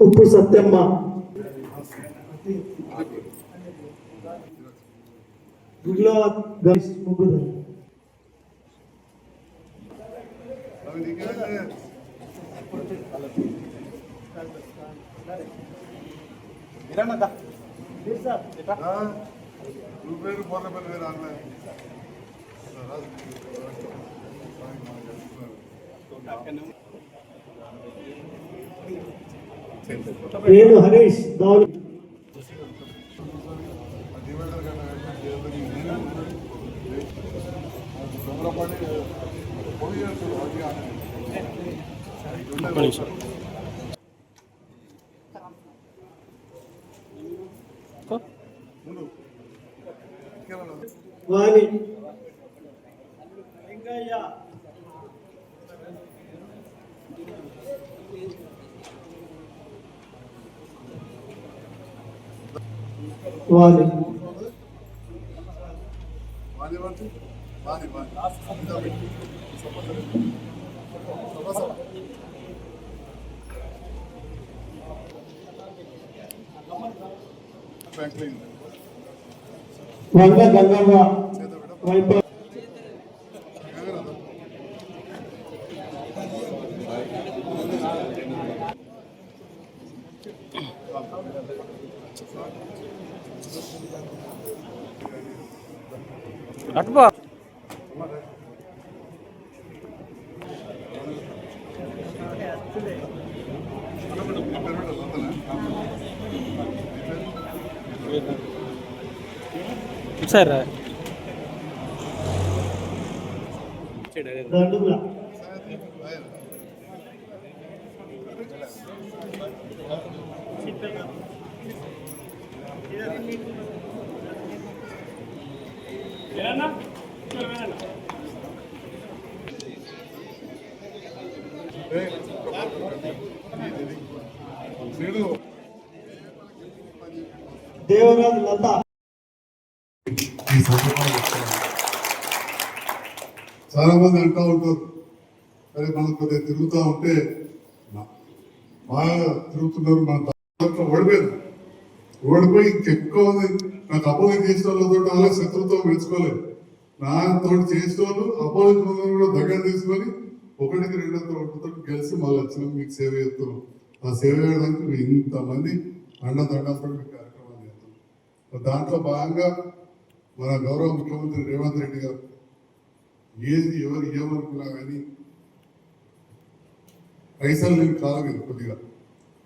ఉప్పు సత్యమ్మ. గుడిలో ముగ్గురు. పోర్ల పని వేరే అన్న. పేరు హరీష్ ఇంకేమన్నా వాణి. గంగవ్వ వంద గంగమ్మ వైపు అటుబా సార్. దండుగుల శ్రీడు దేవరాజు లత. చాలా మంది అంటూ ఉంటారు. అరే మనం కొద్దిగా తిరుగుతూ ఉంటే మా- బాగా తిరుగుతున్నారు మన దాంట్లో ఓడిపోయారు. ఓడిపోయి ఇంకెక్కువ నాకు అపోజిట్ చేసిన వాళ్ళతో వాళ్ళ శత్రుతో మెచ్చుకోలేదు నాతో చేసిన వాళ్ళు అపోజిట్ కూడా దగ్గర తీసుకొని ఒకటికి రెండో ఒకటితో కలిసి మళ్ళీ వచ్చినాం మీకు సేవ చేస్తున్నాం. ఆ సేవ చేయడానికి మేము ఇంతమంది అండదండతో మీకు కార్యక్రమాలు చేస్తున్నాం. దాంట్లో భాగంగా మన గౌరవ ముఖ్యమంత్రి రేవంత్ రెడ్డి గారు ఏది ఎవరు ఏమనుకున్నా కానీ పైసలు నేను కాలం కొద్దిగా.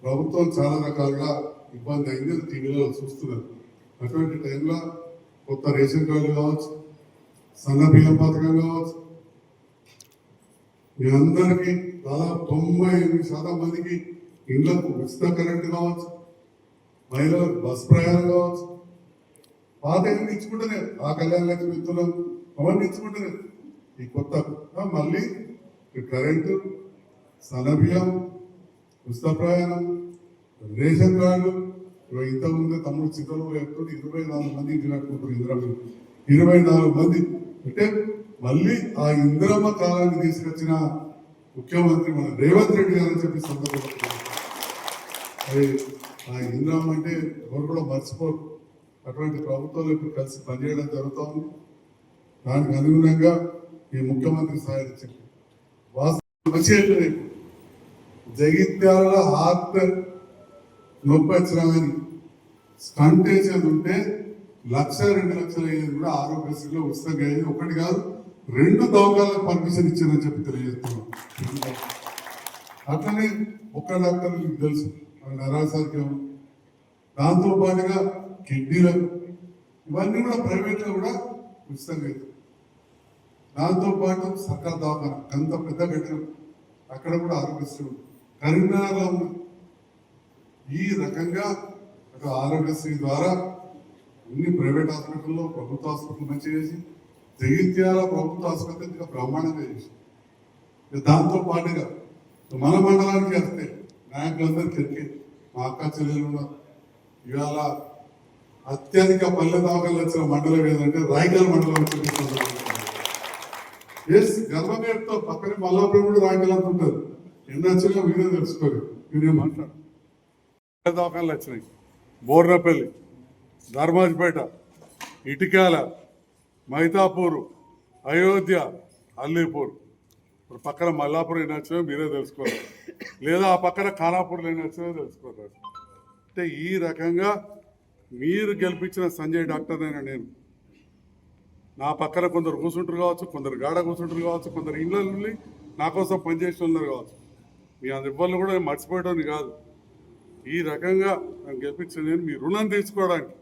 ప్రభుత్వం చాలా రకాలుగా ఇబ్బంది అయింది టీవీలో చూస్తున్నారు. అటువంటి టైంలో కొత్త రేషన్ కార్డు కావచ్చు సన్న బియ్యం పథకం కావచ్చు మీ అందరికీ దాదాపు తొంభై ఎనిమిది శాతం మందికి ఇళ్ళకు ఉచిత కరెంట్ కావచ్చు మహిళలకు బస్ ప్రయాణం కావచ్చు. పాత ఏమి ఇచ్చుకుంటేనే ఆ కళ్యాణ లక్ష్మి మిత్రులు అవన్నీ ఇచ్చుకుంటేనే ఈ కొత్త మళ్ళీ కరెంటు సనబియ్యం ఉచిత ప్రయాణం రేషన్ కార్డు ఇవి ఇంతకుముందే తమ్ముడు చిత్రంలో చెప్తుంటే ఇరవై నాలుగు మంది ఇంటి కట్టుకుంటారు ఇందిరమ్మ. ఇరవై నాలుగు మంది. అంటే మళ్ళీ ఆ ఇందిరమ్మ కాలాన్ని తీసుకొచ్చిన ముఖ్యమంత్రి మన రేవంత్ రెడ్డి గారు అని చెప్పి సందర్భంగా ఆ ఇంద్రం అంటే ఎవరు కూడా మర్చిపోరు. అటువంటి ప్రభుత్వాలు ఇప్పుడు కలిసి పనిచేయడం జరుగుతుంది. దానికి అనుగుణంగా ఈ ముఖ్యమంత్రి సాధించింది వాస్తవం జగిత్యాల ఆత్మ నొప్పి వచ్చినా కానీ ఉంటే లక్ష రెండు లక్షలు అయ్యేది కూడా ఆరోగ్యశ్రీలో ఉచితంగా అయ్యేది ఒకటి కాదు రెండు దవాఖాలకు పర్మిషన్ ఇచ్చారని చెప్పి తెలియజేస్తున్నాం. అట్లనే ఒక్క డాక్టర్ మీకు తెలుసు నరాసాధ్యం దాంతో పాటుగా కిడ్నీలకు ఇవన్నీ కూడా ప్రైవేట్లో కూడా ఉచితంగా అవుతుంది దాంతో పాటు సర్కార్ దవాఖాన అంత పెద్ద కట్టిన అక్కడ కూడా ఆరోగ్యశ్రీ కరీంనగర్లో ఉంది ఈ రకంగా ఒక ఆరోగ్యశ్రీ ద్వారా అన్ని ప్రైవేట్ హాస్పిటల్లో ప్రభుత్వ హాస్పిటల్ మంచి చేసి జగిత్యాల ప్రభుత్వ ఆసుపత్రి ఇంకా బ్రహ్మాండంగా చేసి దాంతో పాటుగా మన మండలానికి వస్తే నాయకులందరూ ఎక్కి మా అక్క చెల్లెలు ఉన్నారు ఇవాళ అత్యధిక పల్లె దాఖలు వచ్చిన మండలం ఏదంటే రాయకల్ మండలం ఎస్ గర్వమేట్తో పక్కనే మల్లాపురం కూడా రాయకల్ అంటుంటారు. ఎన్నో వచ్చినా మీరే తెలుసుకోరు. మీరే మాట్లాడు దవాఖానలు వచ్చినాయి బోర్నపల్లి ధర్మాజిపేట ఇటికాల మైతాపూరు అయోధ్య అల్లీపూర్. ఇప్పుడు పక్కన మల్లాపూర్ ఎన్ని వచ్చినా మీరే తెలుసుకోవాలి. లేదా ఆ పక్కన ఖానాపూర్లో ఎన్ని వచ్చినా తెలుసుకోవాలి. అంటే ఈ రకంగా మీరు గెలిపించిన సంజయ్ డాక్టర్నైనా నేను. నా పక్కన కొందరు కూర్చుంటారు కావచ్చు కొందరు గాడ కూర్చుంటారు కావచ్చు కొందరు ఇండ్ల నుండి నా కోసం పనిచేస్తున్నారు కావచ్చు. మీ అందరి ఇబ్బందులు కూడా నేను మర్చిపోయడం కాదు. ఈ రకంగా నన్ను గెలిపించిన నేను మీ రుణం తీసుకోవడానికి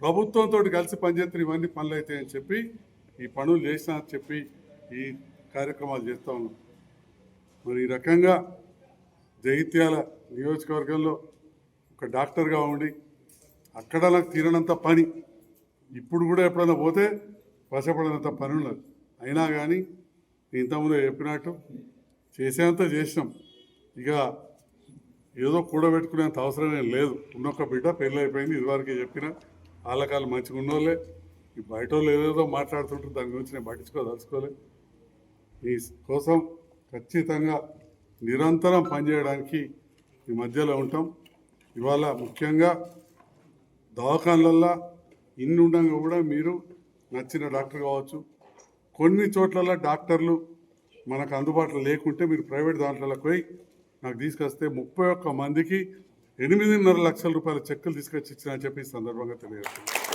ప్రభుత్వంతో కలిసి పనిచేస్తున్న ఇవన్నీ పనులు అవుతాయని చెప్పి ఈ పనులు చేసిన చెప్పి ఈ కార్యక్రమాలు చేస్తూ ఉన్నాం. మరి ఈ రకంగా జైత్యాల నియోజకవర్గంలో ఒక డాక్టర్గా ఉండి అక్కడ నాకు తీరనంత పని ఇప్పుడు కూడా ఎప్పుడైనా పోతే వశపడినంత పని ఉండదు. అయినా కానీ ఇంతకుముందు చెప్పినట్టు చేసేంత చేసినాం. ఇక ఏదో కూడబెట్టుకునేంత అవసరం లేదు. ఉన్నొక్క బిడ్డ పెళ్ళి అయిపోయింది ఇదివరకే చెప్పిన వాళ్ళకాలు మంచిగా ఉన్నోళ్ళే. ఈ బయట వాళ్ళు ఏదేదో మాట్లాడుతుంటారు దాని గురించి నేను పట్టించుకోదలుచుకోలే మీ కోసం ఖచ్చితంగా నిరంతరం పనిచేయడానికి ఈ మధ్యలో ఉంటాం. ఇవాళ ముఖ్యంగా దవాఖాన్లల్లో ఇన్ని ఉండగా కూడా మీరు నచ్చిన డాక్టర్ కావచ్చు. కొన్ని చోట్ల డాక్టర్లు మనకు అందుబాటులో లేకుంటే మీరు ప్రైవేట్ దాంట్లోకి పోయి నాకు తీసుకొస్తే ముప్పై ఒక్క మందికి ఎనిమిదిన్నర లక్షల రూపాయల చెక్కులు తీసుకొచ్చి ఇచ్చిన చెప్పి ఈ సందర్భంగా తెలియజేస్తున్నాను.